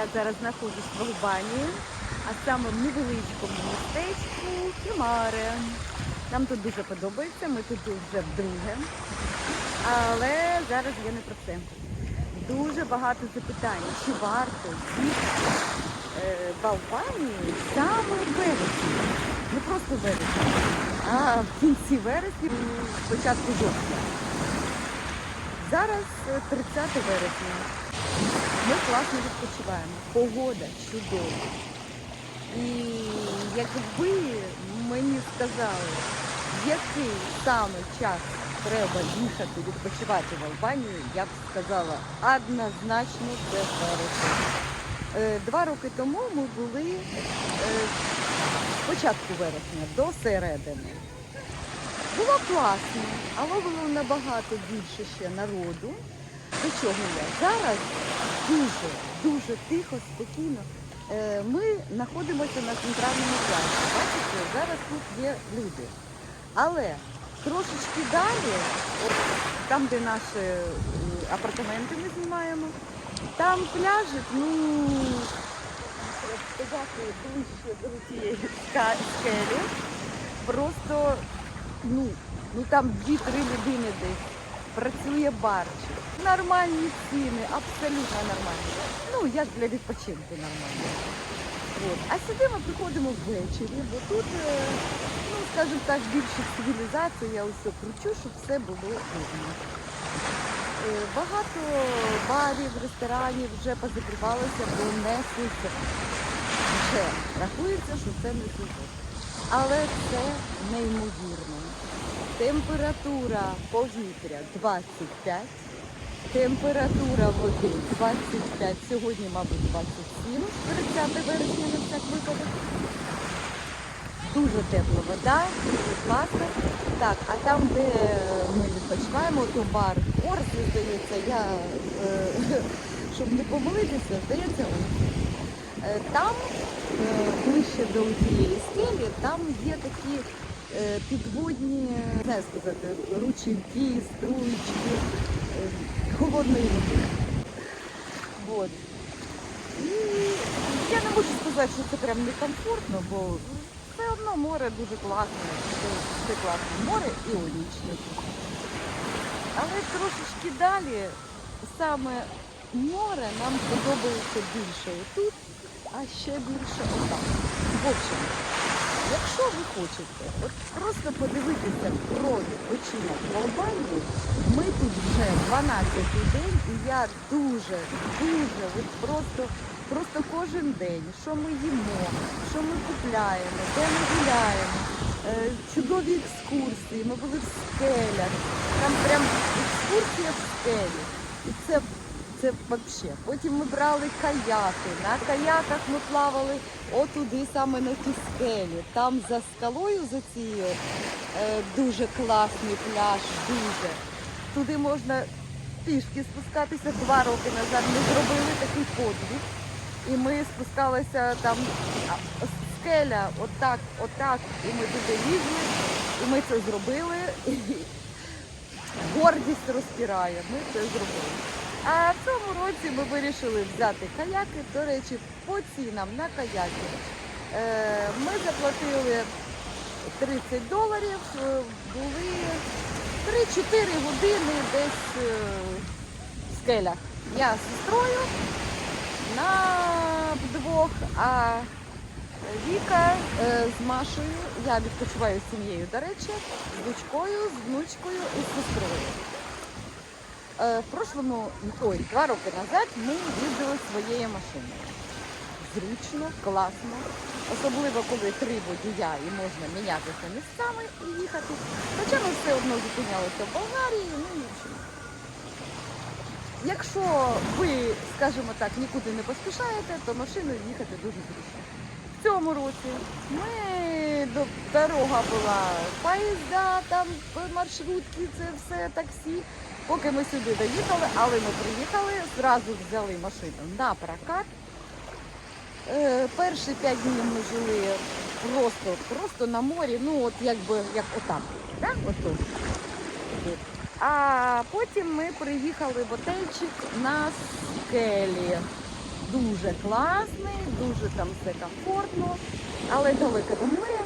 Я зараз знаходжусь в Албанії, а саме в невеличкому містечку Хімаре. Нам тут дуже подобається, ми тут вже вдруге. Але зараз я не про це. Дуже багато запитань, чи варто їхати е, в Албанії саме в вересні. Не просто в вересні, а в кінці вересня, початку жовтня. Зараз е, 30 вересня. Ми класно відпочиваємо. Погода чудова. І якби мені сказали, який саме час треба їхати відпочивати в Албанію, я б сказала однозначно це вересень. Е, Два роки тому ми були е, з початку вересня до середини. Було класно, але було набагато більше ще народу. До чого я? Зараз дуже, дуже тихо, спокійно. Е, Ми знаходимося на центральному пляжі. Бачите, зараз тут є люди. Але трошечки далі, от там, де наші е, апартаменти ми знімаємо, там пляжик, ну, сказати, ближче до цієї скелі. Просто, ну, ну там дві-три людини десь. Працює барчик. Нормальні ціни, абсолютно нормальні. Ну, як для відпочинку нормально. От. А сюди ми приходимо ввечері, бо тут, е, ну, скажімо так, більше цивілізації, я усе кручу, щоб все було видно. Е, Багато барів, ресторанів вже позакривалося, бо не сезон. Вже рахується, що це не сезон. Але це неймовірно. Температура повітря 25, температура води 25, сьогодні, мабуть, 27, 30 вересня на всяк випадок. Дуже тепла вода, дуже класно. Так, а там, де ми відпочиваємо, то бар Орси, здається, я, е, щоб не помилитися, здається. Е, Там, е, ближче до цієї скелі, там є такі підводні, не сказати, ручейки, струйки, е, холодної води. Вот. І я не можу сказати, що це прям некомфортно, бо все одно море дуже класне, це, класне море і олічне. Але трошечки далі саме море нам подобається більше тут, а ще більше отам. В общем, якщо ви хочете от просто подивитися про відпочинок в Албанії, ми тут вже 12 день, і я дуже, дуже от просто, просто кожен день, що ми їмо, що ми купляємо, де ми гуляємо, е, чудові екскурсії, ми були в скелях, там прям екскурсія в скелі. І це це взагалі. Потім ми брали каяки. На каяках ми плавали отуди, саме на ті скелі. Там за скалою, за цією е, дуже класний пляж, дуже. Туди можна пішки спускатися. Два роки назад ми зробили такий подвиг. І ми спускалися там скеля, отак, отак, і ми туди лізли, і ми це зробили. Гордість розпірає. Ми це зробили. А в цьому році ми вирішили взяти каяки. До речі, по цінам на каяки. Е, Ми заплатили 30 доларів, е, були 3-4 години десь е, в скелях. Я з сестрою на вдвох, а Віка з Машею. Я відпочиваю з сім'єю, до речі, з дочкою, з внучкою і з сестрою. Е, В прошлому, ой, два роки назад ми їздили своєю машиною. Зручно, класно. Особливо, коли три водія і можна мінятися місцями і їхати. Хоча ми все одно зупинялися в Болгарії, ну в. Якщо ви, скажімо так, нікуди не поспішаєте, то машиною їхати дуже зручно. В цьому році ми дорога була поїзда, там маршрутки, це все таксі. Поки ми сюди доїхали, але ми приїхали, зразу взяли машину на прокат. Е, перші п'ять днів ми жили просто, просто на морі, ну от якби як отам. Да? От. А потім ми приїхали в отельчик на скелі. дуже класний, дуже там все комфортно, але далеко до моря.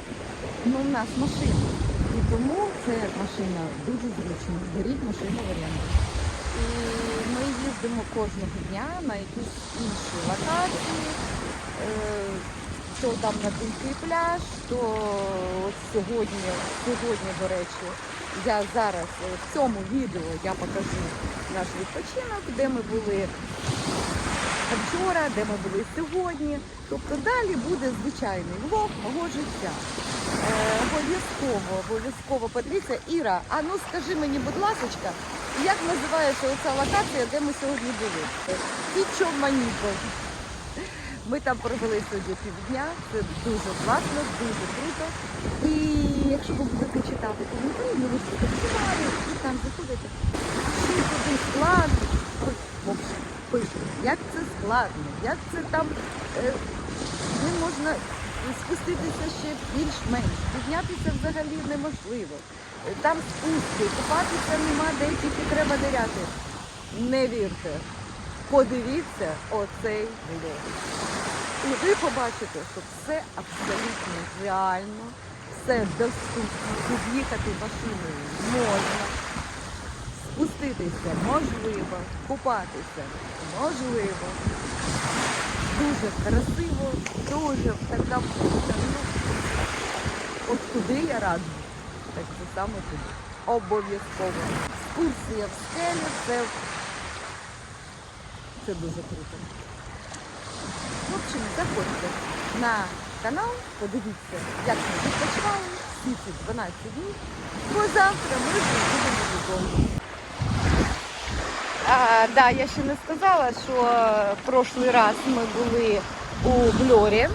Ну, у нас машина. І тому це машина дуже зручна. Беріть машину в оренду. І ми їздимо кожного дня на якісь інші локації. Е, То там на Дункий пляж, то от сьогодні, сьогодні, до речі, я зараз в цьому відео я покажу наш відпочинок, де ми були вчора, де ми були сьогодні. Тобто далі буде звичайний влог мого життя. Обов'язково, обов'язково подивіться. Іра, а ну скажи мені, будь ласка, як називається оця локація, де ми сьогодні були? Тічо Маніко. Ми там провели сьогодні півдня, це дуже класно, дуже круто. І якщо ви будете читати коментарі, ну ви читати, і там заходите, що туди складно. Ой, в як це складно, як це там е, не можна спуститися ще більш-менш, піднятися взагалі неможливо. Там спуски, купатися нема де, тільки треба ниряти. Не вірте. Подивіться оцей влог. І ви побачите, що все абсолютно реально, все доступно. Під'їхати машиною можна, спуститися можливо, купатися можливо. Дуже красиво, дуже вкуса. Ну, от куди я раджу, так це саме туди. Обов'язково. Екскурсія в скелі це, це дуже круто. В общем, заходьте на канал, подивіться, як ми відпочивали всі ці 12 днів. Бо завтра ми вже будемо додому. А, да, я ще не сказала, що прошлий раз ми були у Бльорі,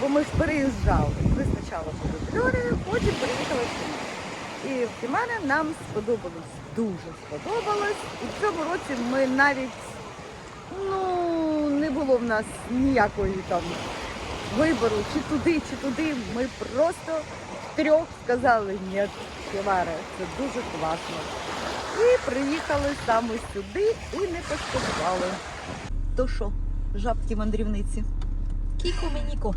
бо ми ж переїжджали. Ми спочатку були в Бльорі, потім приїхали в Тимари. І в Тимари нам сподобалось, дуже сподобалось. І в цьому році ми навіть ну, не було в нас ніякої там вибору, чи туди, чи туди. Ми просто втрьох сказали ні, Тимари, це дуже класно. І приїхали саме сюди і не пошкодували. То що, жабки мандрівниці? Кіко Меніко.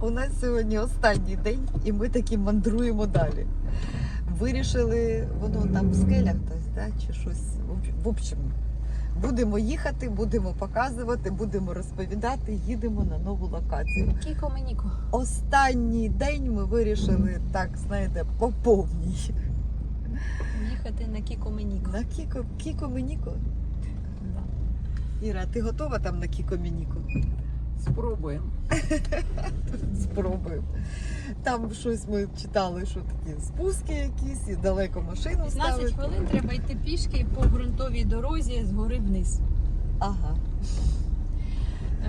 У нас сьогодні останній день, і ми таки мандруємо далі. Вирішили, воно там в скелях десь, да, чи щось. В В общем, будемо їхати, будемо показувати, будемо розповідати, їдемо на нову локацію. Кіко Меніко. Останній день ми вирішили, так, знаєте, по повній. Їхати на Кіко Меніко. На Кіко, Кіко Меніко. Іра, ти готова там на Кіко Меніко? Спробуємо. Спробуємо. Там щось ми читали, що такі спуски якісь, і далеко машину 15 хвилин треба йти пішки по ґрунтовій дорозі з гори вниз. Ага.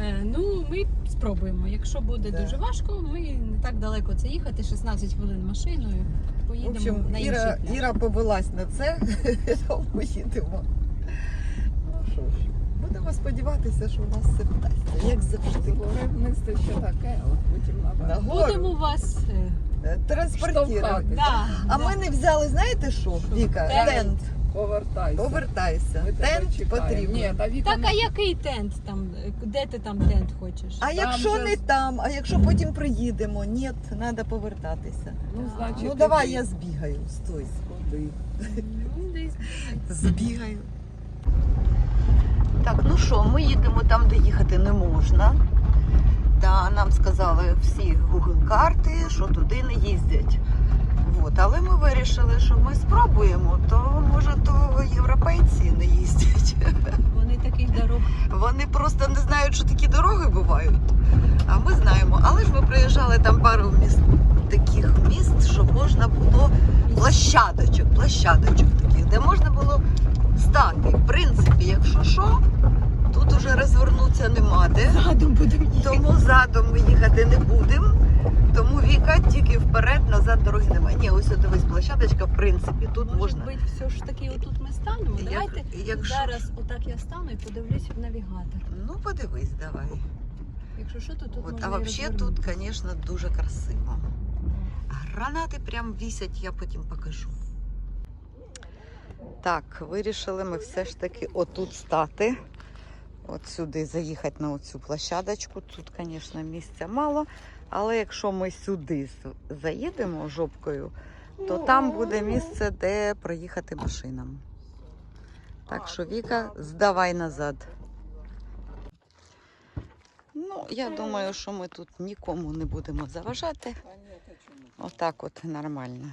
Е, ну, ми спробуємо. Якщо буде Да. дуже важко, ми не так далеко це їхати, 16 хвилин машиною. В Поїдемо общем, на інший Іра, пляж. Іра повелась на це, тому їдемо. Ну що ж, будемо сподіватися, що у нас все вдасться, як завжди. Вниз ще таке, а от потім на Будемо вас. е, е, транспортувати. Штовхати. Да, А да. ми не взяли, знаєте що, Віка? Тент. Тент. Повертайся. Повертайся. Ми тебе Тент чекаємо. потрібно. Ні, та Віка Так, не- а який тент там? Де ти там тент хочеш? А якщо же не там, а якщо потім приїдемо, ні, треба повертатися. Ну, значить, Ну давай іди. я збігаю. Стой. Ходи. Ну, десь. Збігаю. Так, ну що, ми їдемо там, де їхати не можна. Да, нам сказали всі Google карти, що туди не їздять. От, але ми вирішили, що ми спробуємо, то може то європейці не їздять. Вони таких дорог. Вони просто не знають, що такі дороги бувають. А ми знаємо. Але ж ми приїжджали там пару міст таких міст, що можна було площадочок, площадочок таких, де можна було стати. В принципі, якщо що, тут уже розвернутися нема де. Задом будемо їхати. Тому задом ми їхати не будемо. Тому Віка тільки вперед, назад дороги немає. Ні, ось дивись, площадочка, в принципі, тут Може можна. бути, все ж таки отут ми станемо. Як- Давайте якщо- зараз отак я стану і подивлюсь в навігатор. Ну, подивись, давай. Якщо що, то тут От, можна а і взагалі тут, розвернутися. звісно, дуже красиво. Гранати прям вісять, я потім покажу. Так, вирішили ми все ж таки отут стати. от сюди заїхати на оцю площадочку. Тут, звісно, місця мало. Але якщо ми сюди заїдемо жопкою, то там буде місце, де проїхати машинам. Так що, Віка, здавай назад. Ну, я думаю, що ми тут нікому не будемо заважати. Отак от нормально.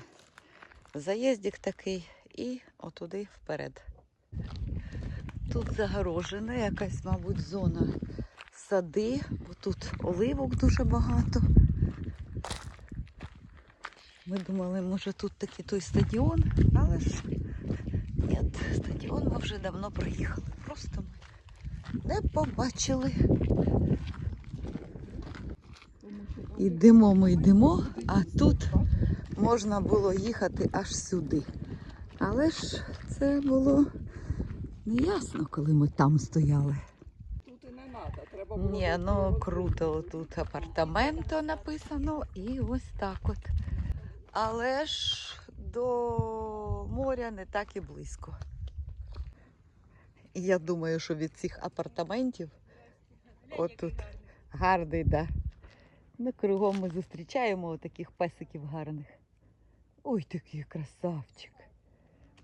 Заїздик такий і отуди вперед. Тут загорожена якась, мабуть, зона сади, бо тут оливок дуже багато. Ми думали, може тут такий той стадіон, але ж ні, стадіон ми вже давно проїхали. Просто ми не побачили. Ідемо ми йдемо, а тут можна було їхати аж сюди. Але ж це було неясно, коли ми там стояли. Тут і не треба. Треба було. Ні, ну круто, тут апартаменто написано і ось так от. Але ж до моря не так і близько. І я думаю, що від цих апартаментів отут гарний, да. Ну, кругом ми зустрічаємо таких песиків гарних. Ой, такий красавчик.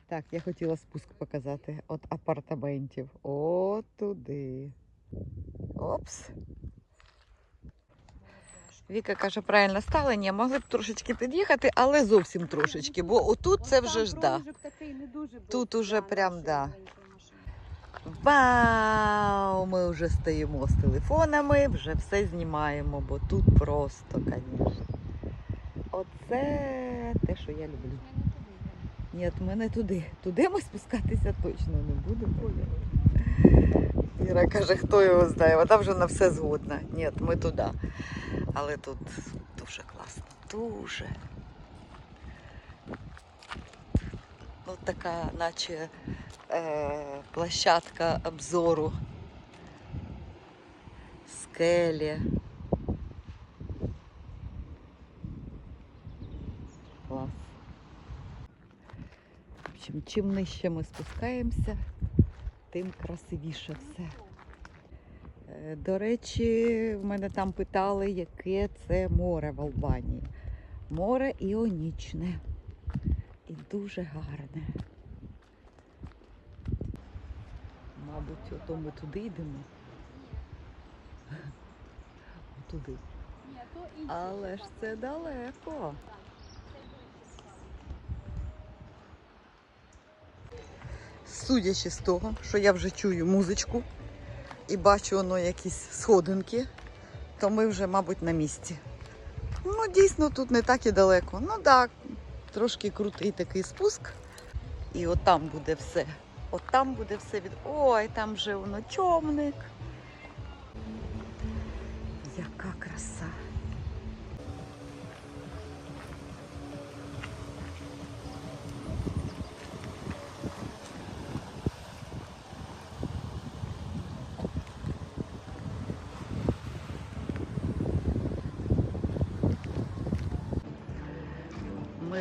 Так, я хотіла спуск показати от апартаментів. От туди. Опс. Віка каже, правильно ставлення, могли б трошечки під'їхати, але зовсім трошечки, бо отут це вже ж да. такий не дуже був. Тут уже прям, да. Вау! Ми вже стоїмо з телефонами, вже все знімаємо, бо тут просто, звісно. Оце те, що я люблю. Ні, ми не туди. Туди ми спускатися точно не будемо. Іра каже, хто його знає, вона вже на все згодна. Ні, ми туди. Але тут дуже класно. Дуже. Ну, така, наче е, площадка обзору. Скелі. Клас. В общем, чим нижче ми спускаємося, тим красивіше все. Е, До речі, в мене там питали, яке це море в Албанії. Море іонічне і дуже гарне. Мабуть, ото ми туди йдемо. Туди. Але ж це далеко. Судячи з того, що я вже чую музичку і бачу воно якісь сходинки, то ми вже, мабуть, на місці. Ну, дійсно, тут не так і далеко. Ну так, трошки крутий такий спуск. І от там буде все. От там буде все від. Ой, там вже воно човник. Яка краса.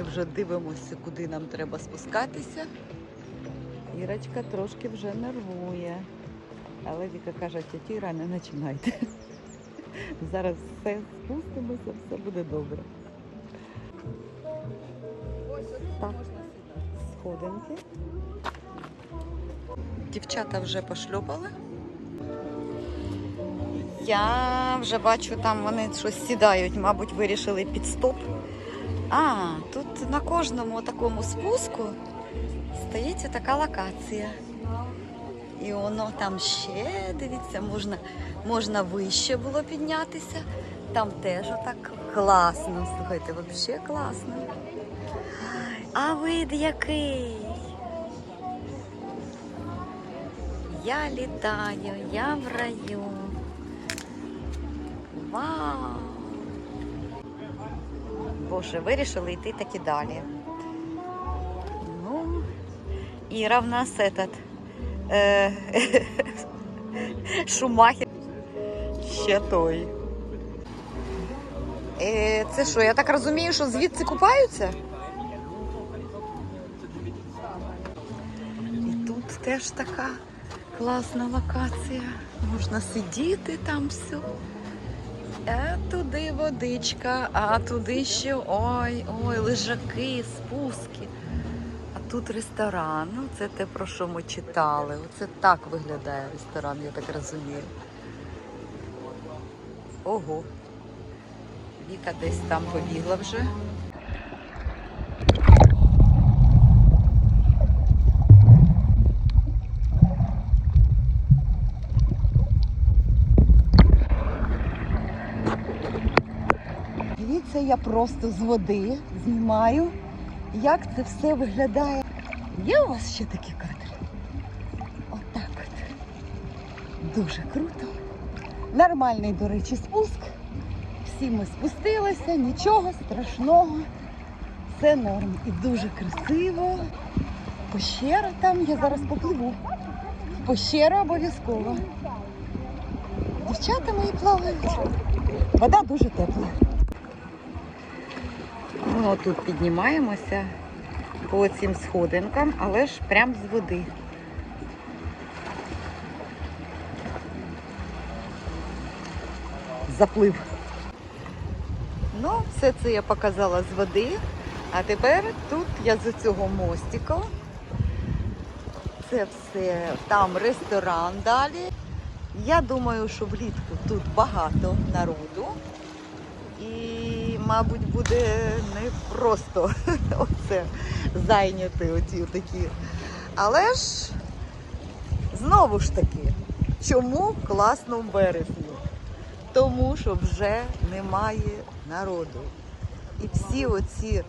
Вже дивимося, куди нам треба спускатися. Ірочка трошки вже нервує. Але Віка каже, тіті Іра, не починайте. Зараз все спустимося, все буде добре. Так. Сходинки. Дівчата вже пошльопали. Я вже бачу, там вони щось сідають, мабуть, вирішили під стоп. А, тут на кожному такому спуску стоїть така локація. І воно там ще, дивіться, можна, можна вище було піднятися. Там теж отак класно. Слухайте, взагалі класно. А вид який? Я літаю, я в раю. Вау! Боже, вирішили йти таки далі. Ну, Іра в нас этот, е, Шумахер. Ще той. Е, це що, я так розумію, що звідси купаються? І тут теж така Класна локація. Можна сидіти там все. А туди водичка, а туди ще ой, ой, лежаки, спуски. А тут ресторан. Ну, це те, про що ми читали. Оце так виглядає ресторан, я так розумію. Ого. Віка десь там побігла вже. Дивіться, я просто з води знімаю, як це все виглядає. Є у вас ще такі кадри? Отак от. Дуже круто. Нормальний, до речі, спуск. Всі ми спустилися, нічого страшного. Все норм. І дуже красиво. Пещера там, я зараз попливу. Пещера обов'язково. Дівчата мої плавають. Вода дуже тепла. Ми отут піднімаємося по цим сходинкам, але ж прям з води. Заплив. Ну, все це я показала з води. А тепер тут я з цього мостика. Це все там ресторан далі. Я думаю, що влітку тут багато народу. І, мабуть, буде не просто оце зайняти оці такі. Але ж знову ж таки, чому класно в березні? Тому що вже немає народу. І всі оці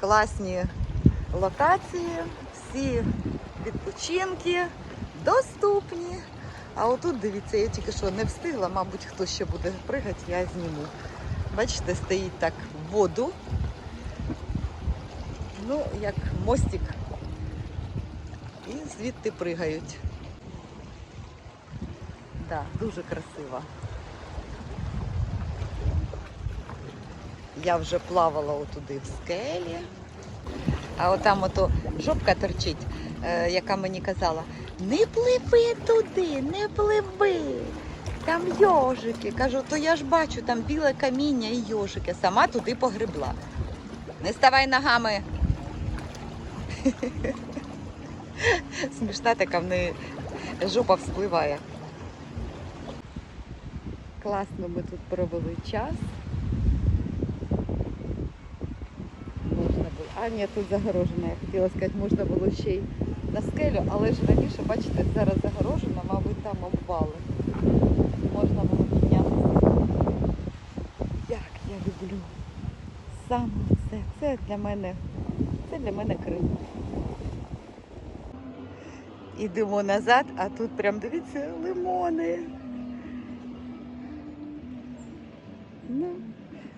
класні локації, всі відпочинки доступні. А отут, дивіться, я тільки що не встигла, мабуть, хто ще буде пригати, я зніму. Бачите, стоїть так в воду. Ну, як мостик. І звідти пригають. Да, дуже красиво. Я вже плавала отуди в скелі. А отам ото жопка торчить, е, яка мені казала, не пливи туди, не пливи. Там йожики. Кажу, то я ж бачу, там біле каміння і йожики. Сама туди погребла. Не ставай ногами. Смішна така в неї жопа вспливає. Класно ми тут провели час. Можна було. А ні, тут загорожено. Я хотіла сказати, можна було ще й на скелю, але ж раніше, бачите, зараз загорожено, мабуть, там обвали. Можна було піднятися. Як я люблю саме це. Це для мене, це для мене Крим. Ідемо назад, а тут прям дивіться лимони. Ну,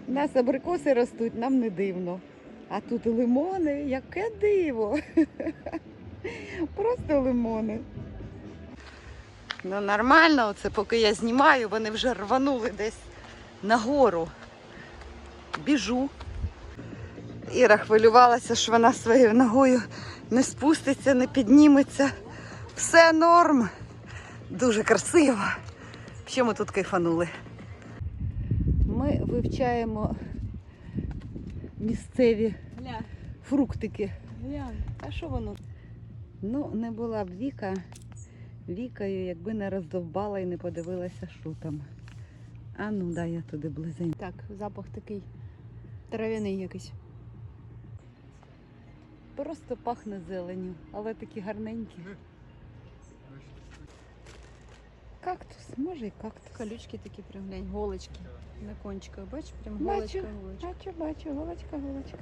у нас абрикоси ростуть, нам не дивно. А тут лимони, яке диво. Просто лимони. Ну нормально, оце поки я знімаю, вони вже рванули десь нагору. Біжу. Іра хвилювалася, що вона своєю ногою не спуститься, не підніметься. Все норм. Дуже красиво. Що ми тут кайфанули? Ми вивчаємо місцеві Гля, фруктики. глянь. А що воно? Ну, не була б Віка Вікою, якби не роздовбала і не подивилася, що там. А ну дай я туди близенько. Так, запах такий трав'яний якийсь. Просто пахне зеленю, але такі гарненькі. Кактус, може і кактус. Колючки такі прям глянь, голочки на кончиках. Бачиш, прям Бачу. голочка, голочка. Бачу, бачу, голочка, голочка.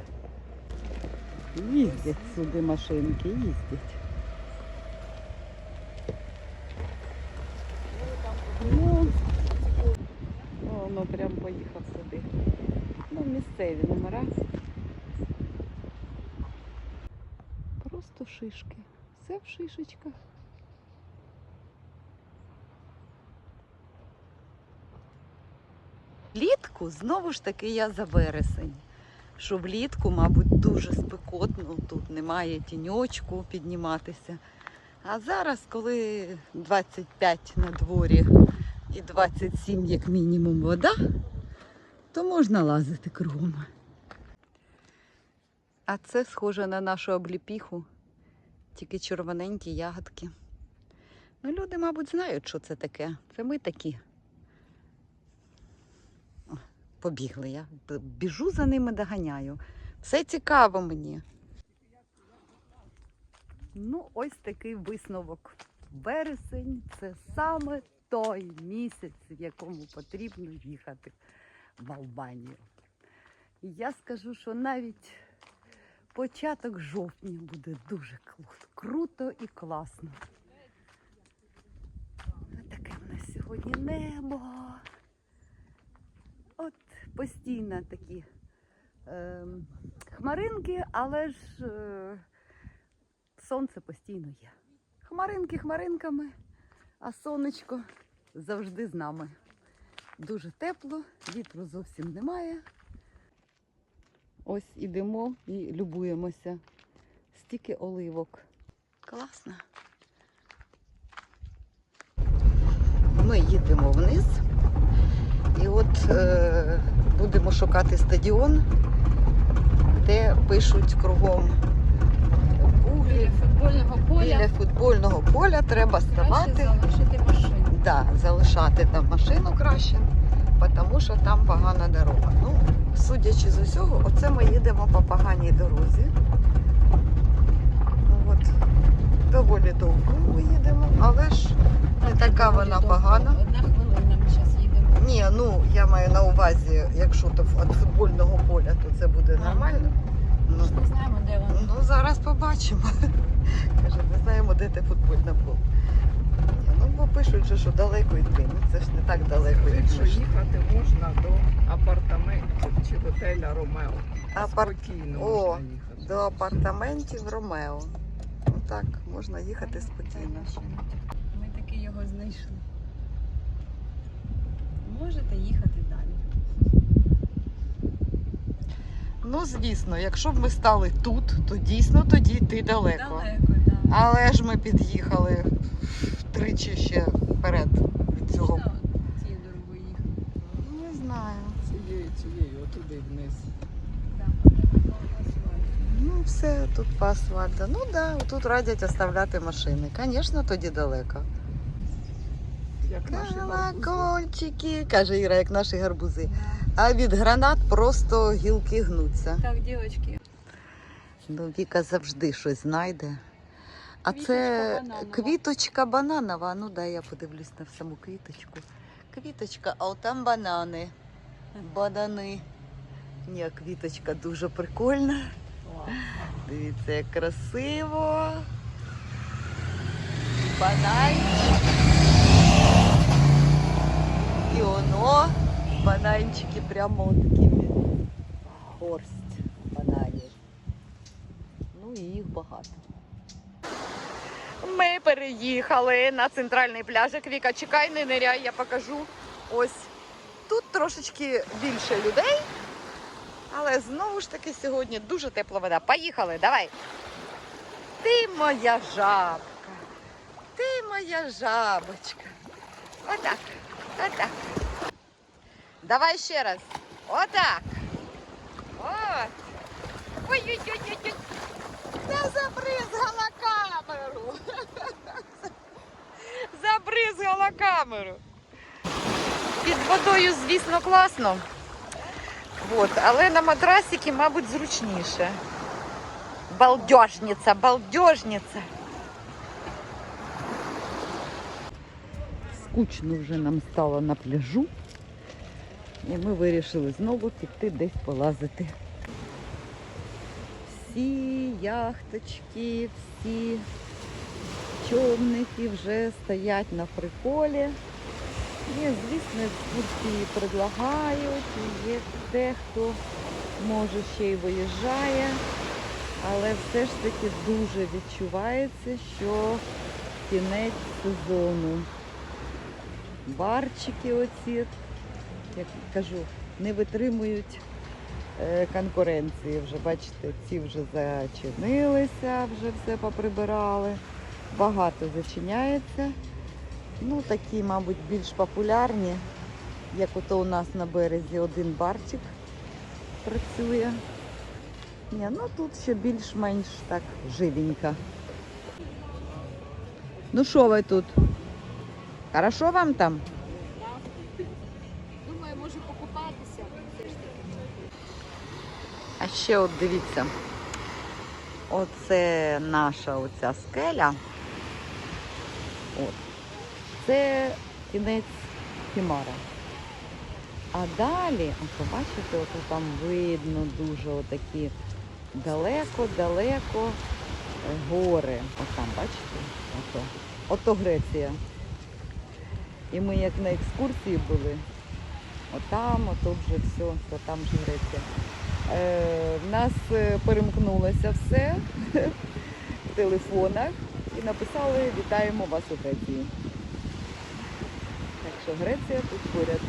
Їздять сюди машинки, їздять. Ну, о, ну прям поїхав сюди. Ну, місцеві номера. Просто шишки. Все в шишечках. Влітку знову ж таки я за вересень. Що влітку, мабуть, дуже спекотно, тут немає тіньочку підніматися. А зараз, коли 25 на дворі і 27 як мінімум вода, то можна лазити кругом. А це схоже на нашу обліпіху, тільки червоненькі ягодки. Ну, люди, мабуть, знають, що це таке. Це ми такі. О, Побігли. Я біжу за ними, доганяю. Все цікаво мені. Ну, ось такий висновок. Вересень це саме той місяць, в якому потрібно їхати в Албанію. І я скажу, що навіть початок жовтня буде дуже круто і класно. Таке в нас сьогодні небо. От постійно такі ем, хмаринки, але ж е, сонце постійно є. Хмаринки хмаринками, а сонечко завжди з нами. Дуже тепло, вітру зовсім немає. Ось ідемо і любуємося. Стільки оливок. Класно. Ми їдемо вниз. І от е, будемо шукати стадіон, де пишуть кругом. Біля футбольного Біля поля футбольного поля треба ставати. залишити машину. Да, залишати там машину краще, тому що там погана дорога. Ну, судячи з усього, оце ми їдемо по поганій дорозі. Ну, От, доволі довго ми їдемо, але ж не така вона погана. Одна хвилина ми зараз їдемо. Ні, ну я маю на увазі, якщо то від футбольного поля, то це буде нормально. Ми Ну, не знаємо, де воно. ну зараз побачимо. Каже, не знаємо, де те футбольне поле. Ну, бо пишуть, же, що далеко йти. Ну це ж не так далеко, Скажіть, що їхати можна до апартаментів чи готеля Ромео. Апар- Спокійно О, можна їхати. До апартаментів Ромео. Ну так, можна їхати спокійно. Ми таки його знайшли. Можете їхати далі. Ну, звісно, якщо б ми стали тут, то дійсно тоді йти далеко. Далеко, так. Але ж ми під'їхали втричі ще вперед від цього. Цією дорогою їхати? Не знаю. Цією, цією, отуди вниз. Ну, все тут по асфальту. Ну так, да, тут радять оставляти машини. Звісно, тоді далеко. Як наші. Колокольчики, каже Іра, як наші гарбузи. А від гранат просто гілки гнуться. Так, дівчатки, Ну, Віка завжди щось знайде. А Квіточка це бананова. квіточка бананова. Ну дай я подивлюсь на саму квіточку. Квіточка, а там банани. Банани. Ні, квіточка дуже прикольна. Дивіться, як красиво. Бананчик. І. Бананчики прямо такими горсть бананів. Ну і їх багато. Ми переїхали на центральний пляжик. Віка, чекай, не ниряй, я покажу. Ось тут трошечки більше людей. Але знову ж таки сьогодні дуже тепла вода. Поїхали, давай. Ти моя жабка. Ти моя жабочка. Отак. Отак. Давай ще раз. Отак. От. Ой-ой-ой-ой. Та забризгала камеру. Забризгала камеру. Під водою, звісно, класно. От, але на матрасики, мабуть, зручніше. Балдежниця, балдежниця. Скучно вже нам стало на пляжу. І ми вирішили знову піти десь полазити. Всі яхточки, всі човники вже стоять на приколі. І, звісно, екскурсії предлагають, і є дехто може ще й виїжджає, але все ж таки дуже відчувається, що кінець сезону. Барчики оці, як кажу, не витримують е, конкуренції. Вже бачите, ці вже зачинилися, вже все поприбирали. багато зачиняється. Ну, такі, мабуть, більш популярні, як ото у нас на березі один барчик працює. Ні, ну тут ще більш-менш так живенько. Ну що ви тут? Хорошо вам там? Думаю, може покупатися. А ще от дивіться. Оце наша оця скеля. От. Це кінець Хімара. А далі, ото бачите, ото там видно дуже отакі далеко-далеко е, гори. От там, бачите? Ото. Ото Греція. І ми як на екскурсії були. Отам, ото вже все, то там ж Греція. Е, в нас е, перемкнулося все в телефонах і написали Вітаємо вас у Греції. Так що Греція тут поряд.